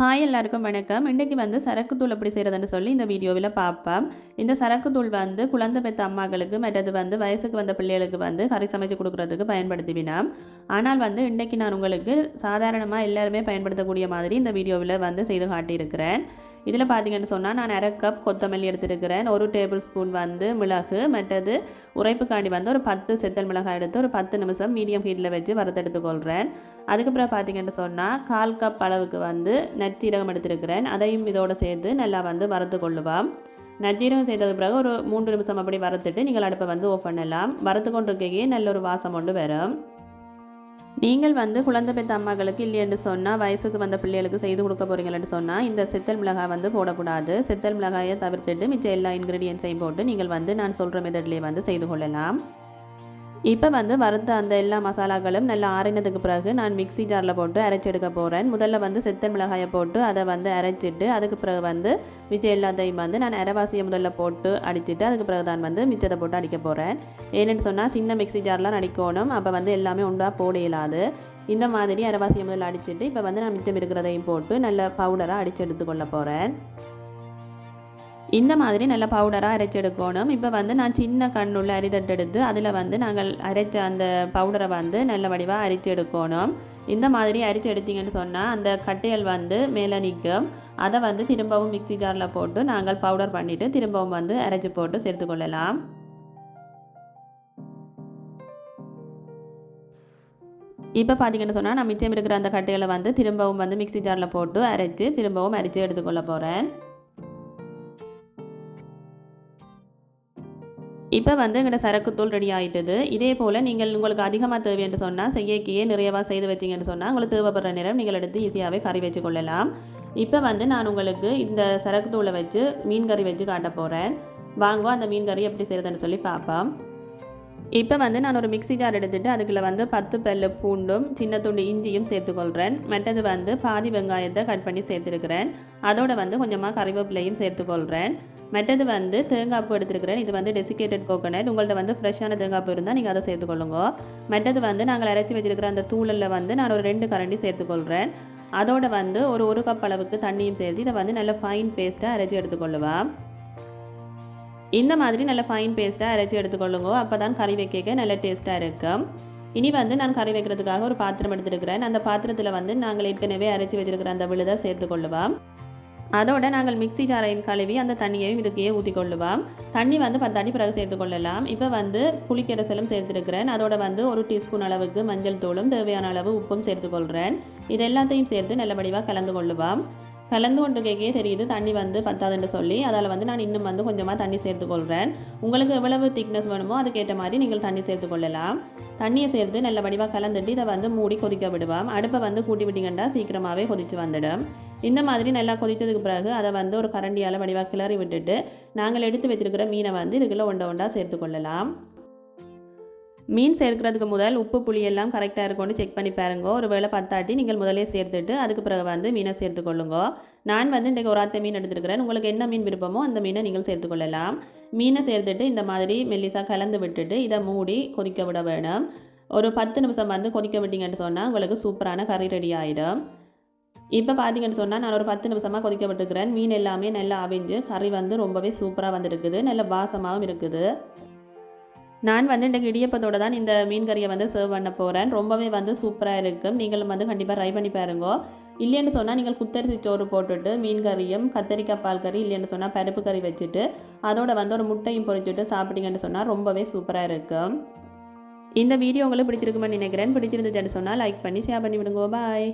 Hi எல்லாருக்கும் வணக்கம். இன்றைக்கி வந்து சரக்கு தூள் எப்படி செய்கிறதுன்னு சொல்லி இந்த வீடியோவில் பார்ப்போம் இந்த சரக்கு தூள் வந்து குழந்தை பெற்ற அம்மாக்களுக்கு மற்றது வந்து வயசுக்கு வந்த பிள்ளைகளுக்கு வந்து கறி சமைச்சு கொடுக்குறதுக்கு பயன்படுத்திவினோம். ஆனால் வந்து இன்றைக்கி நான் உங்களுக்கு சாதாரணமாக எல்லாருமே பயன்படுத்தக்கூடிய மாதிரி இந்த வீடியோவில் வந்து செய்து காட்டியிருக்கிறேன். இதில் பார்த்தீங்கன்னு சொன்னால் நான் அரை கப் கொத்தமல்லி எடுத்துருக்கிறேன். ஒரு டேபிள் ஸ்பூன் வந்து மிளகு மற்றது உரைப்புக்காண்டி வந்து ஒரு பத்து செத்தல் மிளகாய் எடுத்து ஒரு பத்து நிமிஷம் மீடியம் ஹீட்டில் வச்சு வறுத்தெடுத்துக்கொள்கிறேன் அதுக்கப்புறம் பார்த்தீங்கன்னு சொன்னால் கால் கப் அளவுக்கு வந்து நச்சீரகம் எடுத்திருக்கிறேன். அதையும் இதோடு சேர்த்து நல்லா வந்து வறுத்து கொள்ளுவோம். நச்சீரகம் செய்ததுக்கு பிறகு ஒரு மூன்று நிமிஷம் அப்படி வறுத்துட்டு நீங்கள் அடுப்பை வந்து ஓப்பன் பண்ணலாம். வறுத்து கொண்டிருக்கையே நல்ல ஒரு வாசம் கொண்டு வரும். நீங்கள் வந்து குழந்தை பெற்ற அம்மாக்களுக்கு இல்லையென்று சொன்னால் வயசுக்கு வந்த பிள்ளைகளுக்கு செய்து கொடுக்க போகிறீங்கன்னு சொன்னால் இந்த செத்தல் மிளகாய் வந்து போடக்கூடாது. செத்தல் மிளகாயை தவிர்த்துட்டு மிச்ச எல்லா இன்க்ரீடியன்ஸையும் போட்டு நீங்கள் வந்து நான் சொல்கிற மெத்தட்லேயே வந்து செய்து கொள்ளலாம். இப்போ வந்து வறுத்த அந்த எல்லா மசாலாக்களும் நல்லா ஆறினதுக்கு பிறகு நான் மிக்ஸி ஜாரில் போட்டு அரைச்செடுக்க போகிறேன். முதல்ல வந்து செத்த மிளகாயை போட்டு அதை வந்து அரைச்சிட்டு அதுக்கு பிறகு வந்து மிச்சம் எல்லாத்தையும் வந்து நான் அரைவாசியை முதல்ல போட்டு அடிச்சுட்டு அதுக்கு பிறகு தான் வந்து மிச்சத்தை போட்டு அடிக்க போகிறேன். ஏன்னு சொன்னால் சின்ன மிக்ஸி ஜார்லாம் அடிக்கணும். அப்போ வந்து எல்லாமே ஒன்றாக போட இயலாது. இந்த மாதிரி அரைவாசியை முதல்ல அடிச்சுட்டு இப்போ வந்து நான் மிச்சம் இருக்கிறதையும் போட்டு நல்ல பவுடராக அடித்து எடுத்துக்கொள்ள போகிறேன். இந்த மாதிரி நல்ல பவுடராக அரைச்செடுக்கணும் இப்போ வந்து நான் சின்ன கண்ணுள்ள அரிதட்டு எடுத்து அதில் வந்து நாங்கள் அரைச்ச அந்த பவுடரை வந்து நல்ல வடிவாக அரிச்சு எடுக்கணும். இந்த மாதிரி அரிச்சு எடுத்தீங்கன்னு சொன்னால் அந்த கட்டையல் வந்து மேலே நிற்கும் அதை வந்து திரும்பவும் மிக்சி ஜாரில் போட்டு நாங்கள் பவுடர் பண்ணிவிட்டு திரும்பவும் வந்து அரைச்சி போட்டு சேர்த்துக்கொள்ளலாம் இப்போ பார்த்தீங்கன்னு சொன்னால் நான் மிச்சம் இருக்கிற அந்த கட்டைகளை வந்து திரும்பவும் வந்து மிக்சி ஜாரில் போட்டு அரைச்சி திரும்பவும் அரைச்சி எடுத்துக்கொள்ள போகிறேன் இப்போ வந்து எங்கள்கிட்ட சரக்குத்தூள் ரெடி ஆகிட்டுது இதே போல் நீங்கள் உங்களுக்கு அதிகமாக தேவை என்று சொன்னால் செய்யக்கையே நிறையவாக செய்து வச்சிங்கன்னு சொன்னால் உங்களுக்கு தேவைப்படுற நேரம் நீங்கள் எடுத்து ஈஸியாகவே கறி வச்சு கொள்ளலாம். இப்போ வந்து நான் உங்களுக்கு இந்த சரக்குத்தூளை வச்சு மீன் கறி வச்சு காட்ட போகிறேன் வாங்குவோம் அந்த மீன் கறி எப்படி செய்கிறதுன்னு சொல்லி பார்ப்போம் இப்போ வந்து நான் ஒரு மிக்சி ஜார் எடுத்துகிட்டு அதுக்குள்ளே வந்து பத்து பல்லு பூண்டும் சின்ன துண்டு இஞ்சியும் சேர்த்துக்கொள்கிறேன் மற்றது வந்து பாதி வெங்காயத்தை கட் பண்ணி சேர்த்துருக்கிறேன். அதோட வந்து கொஞ்சமாக கறிவேப்பிலையும் சேர்த்துக்கொள்கிறேன் மெட்டது வந்து தேங்காய் பூ எடுத்துருக்கிறேன். இது வந்து டெசிகேட்டட் கோகோனட் உங்கள்ட்ட வந்து ஃப்ரெஷ்ஷான தேங்காய் பூ இருந்தால் நீங்கள் அதை சேர்த்துக்கொள்ளுங்க. மெட்டது வந்து நாங்கள் அரைச்சி வச்சிருக்கிற அந்த தூளில் வந்து நான் ஒரு ரெண்டு கரண்டி சேர்த்துக்கொள்கிறேன் அதோட வந்து ஒரு ஒரு கப் அளவுக்கு தண்ணியும் சேர்த்து இதை வந்து நல்ல ஃபைன் பேஸ்ட்டாக அரைச்சி எடுத்துக்கொள்ளுவேன் இந்த மாதிரி நல்ல ஃபைன் பேஸ்ட்டாக அரைச்சி எடுத்துக்கொள்ளுங்க. அப்போ தான் கறி வைக்க நல்ல டேஸ்ட்டாக இருக்கும் இனி வந்து நான் கறி வைக்கிறதுக்காக ஒரு பாத்திரம் எடுத்துருக்கிறேன். அந்த பாத்திரத்தில் வந்து நாங்கள் ஏற்கனவே அரைச்சி வச்சிருக்கிற அந்த விழுதை சேர்த்துக்கொள்ளுவோம் அதோட நாங்கள் மிக்சி ஜாரையும் கழுவி அந்த தண்ணியையும் இதுக்கே ஊற்றிக்கொள்ளுவோம் தண்ணி வந்து பத்தாடி பிறகு சேர்த்துக்கொள்ளலாம் இப்போ வந்து புளிக்கரசலும் சேர்த்துருக்கிறேன். அதோட வந்து ஒரு டீஸ்பூன் அளவுக்கு மஞ்சள் தூளும் தேவையான அளவு உப்பும் சேர்த்துக்கொள்கிறேன் இது எல்லாத்தையும் சேர்த்து நல்லபடியாக கலந்து கொள்ளுவோம். கலந்து கொண்டு கேக்கே தெரியுது. தண்ணி வந்து பத்தாதுன்னு சொல்லி. அதில் வந்து நான் இன்னும் வந்து கொஞ்சமாக தண்ணி சேர்த்துக்கொள்கிறேன் உங்களுக்கு எவ்வளவு திக்னஸ் வேணுமோ அதுக்கேற்ற மாதிரி நீங்கள் தண்ணி சேர்த்துக்கொள்ளலாம். தண்ணியை சேர்த்து நல்ல வடிவாக கலந்துட்டு இதை வந்து மூடி கொதிக்க விடுவோம். அடுப்பை வந்து கூட்டி விட்டிங்கன்னா சீக்கிரமாகவே கொதித்து வந்துடும். இந்த மாதிரி நல்லா கொதித்ததுக்கு பிறகு அதை வந்து ஒரு கரண்டியால் வடிவாக கிளறி விட்டுட்டு நாங்கள் எடுத்து வச்சிருக்கிற மீனை வந்து இதுக்குள்ளே ஒண்டை ஒண்டா சேர்த்துக்கொள்ளலாம். மீன் சேர்க்கிறதுக்கு முதல் உப்பு புளி எல்லாம் கரெக்டாக இருக்கும்னு செக் பண்ணி பாருங்க. ஒரு வேளை பத்தாட்டி நீங்கள் முதலே சேர்த்துட்டு அதுக்கு பிறகு வந்து மீனை சேர்த்துக்கொள்ளுங்க நான் வந்து இன்றைக்கு ஒரு அத்தை மீன் எடுத்துருக்கிறேன். உங்களுக்கு என்ன மீன் விருப்பமோ அந்த மீனை நீங்கள் சேர்த்துக்கொள்ளலாம் மீனை சேர்த்துட்டு இந்த மாதிரி மெல்லிசாக கலந்து விட்டுட்டு இதை மூடி கொதிக்க விட வேணும். ஒரு பத்து நிமிஷம் வந்து கொதிக்க விட்டீங்கன்னு சொன்னால் உங்களுக்கு சூப்பரான கறி ரெடி ஆகிடும் இப்போ பார்த்தீங்கன்னு சொன்னால் நான் ஒரு பத்து நிமிஷமாக கொதிக்க விட்டுக்கிறேன் மீன் எல்லாமே நல்லா அவிஞ்சு கறி வந்து ரொம்பவே சூப்பராக வந்துருக்குது. நல்ல வாசமாகவும் இருக்குது. நான் வந்து இந்த இடியப்பத்தோடு தான் இந்த மீன் கறியை வந்து சர்வ் பண்ண போகிறேன் ரொம்பவே வந்து சூப்பராக இருக்கும் நீங்களும் வந்து கண்டிப்பாக ட்ரை பண்ணி பாருங்க. இல்லைன்னு சொன்னால் நீங்கள் குத்தரிசி சோறு போட்டுட்டு மீன் கறியும் கத்தரிக்காய் பால் கறி இல்லைன்னு சொன்னால் பருப்பு கறி வச்சுட்டு அதோட வந்து ஒரு முட்டையும் பொறிச்சுட்டு சாப்பிட்டீங்கன்னு சொன்னால் ரொம்பவே சூப்பராக இருக்கும் இந்த வீடியோ உங்களுக்கு பிடிச்சிருக்குமென்னு நினைக்கிறேன். பிடிச்சிருந்துச்சுன்னு சொன்னால் லைக் பண்ணி ஷேர் பண்ணி விடுங்க. பாய்